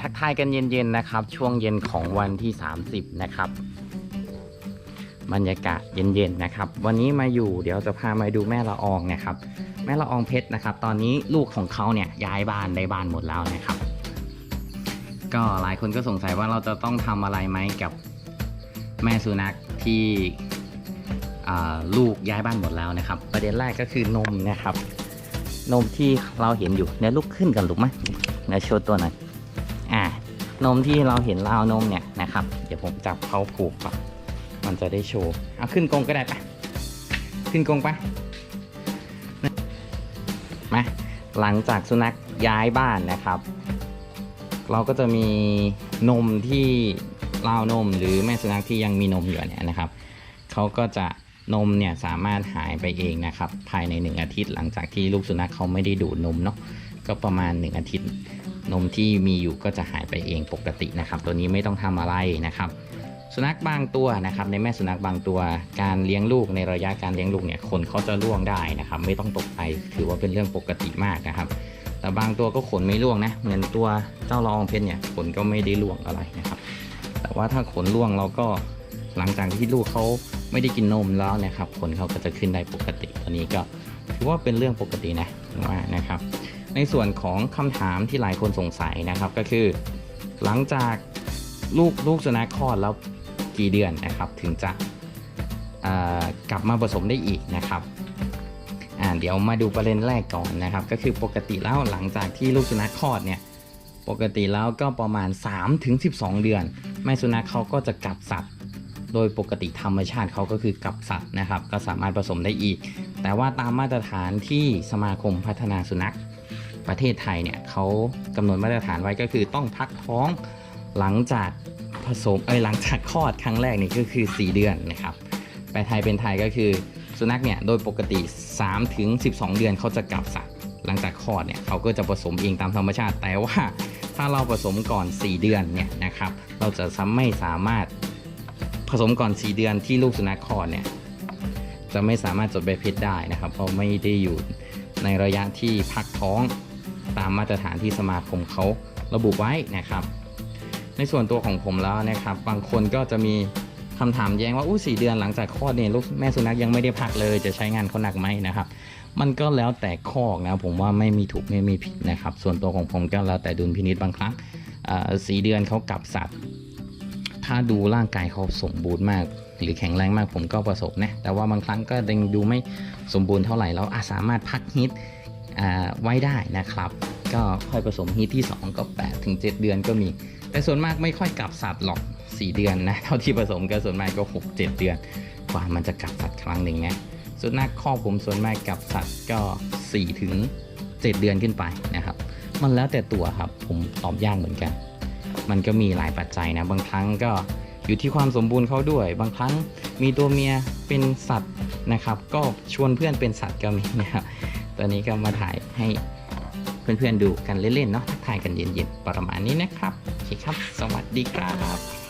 ทักทายกันเย็นๆนะครับ ช่วงเย็นของวันที่ 30 นะครับ บรรยากาศเย็นๆนะครับ วันนี้มาอยู่เดี๋ยวจะพามาดูแม่ละอองนะครับ แม่ละอองเพชรนะครับ ตอนนี้ลูกของเขาเนี่ยย้ายบ้านได้บ้านหมดแล้วนะครับ ก็หลายคนก็สงสัยว่าเราจะต้องทำอะไรไหมกับแม่สุนัขที่ลูกย้ายบ้านหมดแล้วนะครับ ประเด็นแรกก็คือนมนะครับ นมที่เราเห็นอยู่เนี่ยลุกขึ้นกันลูกไหมเดี๋ยโชว์ตัวหน่อยอ่านมที่เราเห็นราวนมเนี่ยนะครับ เดี๋ยวผมจับเขาผูกก่อนมันจะได้โชว์เอาขึ้นกรงก็ได้ปะขึ้นกรงปะมาหลังจากสุนัขย้ายบ้านนะครับ เราก็จะมีนมที่ราวนมหรือแม่สุนัขที่ยังมีนมอยู่เนี่ยนะครับเขาก็จะ นมเนี่ยสามารถหายไปเองนะครับ ภายในหนึ่งอาทิตย์หลังจากที่ลูกสุนัขเขาไม่ได้ดูดนมเนาะก็ประมาณหนึ่งอาทิตย์ นมที่มีอยู่ก็จะหายไปเองปกตินะครับ ตัวนี้ไม่ต้องทำอะไรนะครับ สุนัขบางตัวนะครับ ในแม่สุนัขบางตัว การเลี้ยงลูกในระยะการเลี้ยงลูกเนี่ยขนเขาจะร่วงได้นะครับ ไม่ต้องตกใจถือว่าเป็นเรื่องปกติมากนะครับ แต่บางตัวก็ขนไม่ร่วงนะเหมือนตัวเจ้าลอองเพชรเนี่ยขนก็ไม่ได้ร่วงอะไรนะครับ แต่ว่าถ้าขนร่วงเราก็ หลังจากที่ลูกเขาไม่ได้กินนมแล้วนะครับขนเขาก็จะขึ้นได้ปกติอันนี้ก็ถือว่าเป็นเรื่องปกตินะว่านะครับ ในส่วนของคำถามที่หลายคนสงสัยนะครับก็คือ หลังจากลูกลูกสุนัขคลอดแล้วกี่เดือนนะครับ ถึงจะกลับมาผสมได้อีกนะครับเดี๋ยวมาดูประเด็นแรกก่อนนะครับ ก็คือปกติแล้วหลังจากที่ลูกสุนัขคลอดเนี่ยปกติแล้วก็ประมาณ 3-12 เดือน แม่สุนัขเขาก็จะกลับสัตว์ โดยปกติธรรมชาติเขาก็คือกลับสัตว์นะครับ ก็สามารถผสมได้อีก แต่ว่าตามมาตรฐานที่สมาคมพัฒนาสุนัขประเทศไทยเนี่ยเขากำหนดมาตรฐานไว้ก็คือต้องพักท้องหลังจากผสมเอ้ยหลังจากคลอดครั้งแรกนี่ก็คือ 4 เดือนนะครับไปไทยเป็นไทยก็คือสุนัขเนี่ยโดยปกติ3ถึง12 เดือนเขาจะกลับสัตว์หลังจากคลอดเนี่ยเขาก็จะผสมเองตามธรรมชาติ แต่ว่าถ้าเราผสมก่อน 4 เดือนเนี่ยนะครับเราจะไม่สามารถ สมก่อน 4 เดือนที่ลูกสุนัขคลอดเนี่ยจะไม่สามารถจดใบเพชรได้นะครับ เพราะไม่ได้อยู่ในระยะที่พักท้องตามมาตรฐานที่สมาคมเขาระบุไว้นะครับ ในส่วนตัวของผมแล้วนะครับ บางคนก็จะมีคำถามแย้งว่าอู้สี่เดือนหลังจากคลอดเนี่ยลูกแม่สุนัขยังไม่ได้พักเลยจะใช้งานเขาหนักไหมนะครับ มันก็แล้วแต่คอกนะผมว่าไม่มีถูกไม่มีผิดนะครับ ส่วนตัวของผมก็แล้วแต่ดุลพินิจบางครั้งอ่อสี่เดือนเขากลับสัตว์ ถ้าดูร่างกายเขาสมบูรณ์มาก หรือแข็งแรงมากผมก็ประสบนะ แต่ว่าบางครั้งก็ยังดูไม่สมบูรณ์เท่าไหร่แล้วอาสามารถพักฮิตไว้ได้นะครับ ก็ค่อยผสมฮีทที่ 2 ก็8ถึง7เดือนก็มี แต่ส่วนมากไม่ค่อยกลับสัตว์หรอก 4 เดือนนะ เท่าที่ผสมก็ส่วนมากก็ 6 7 เดือน กว่ามันจะกลับสัตว์ครั้งหนึ่งนะส่วนมากข้อผมส่วนมากกลับสัตว์ก็4ถึง7เดือนขึ้นไปนะครับ มันแล้วแต่ตัวครับผมตอบยากเหมือนกัน มันก็มีหลายปัจจัยนะบางครั้งก็อยู่ที่ความสมบูรณ์เขาด้วย บางครั้งมีตัวเมียเป็นสัตว์นะครับ ก็ชวนเพื่อนเป็นสัตว์ก็มีนะครับตอนนี้ก็มาถ่ายให้เพื่อนๆดูกันเล่นๆเนาะถ่ายกันเย็นๆประมาณนี้นะครับโอเคครับ สวัสดีครับ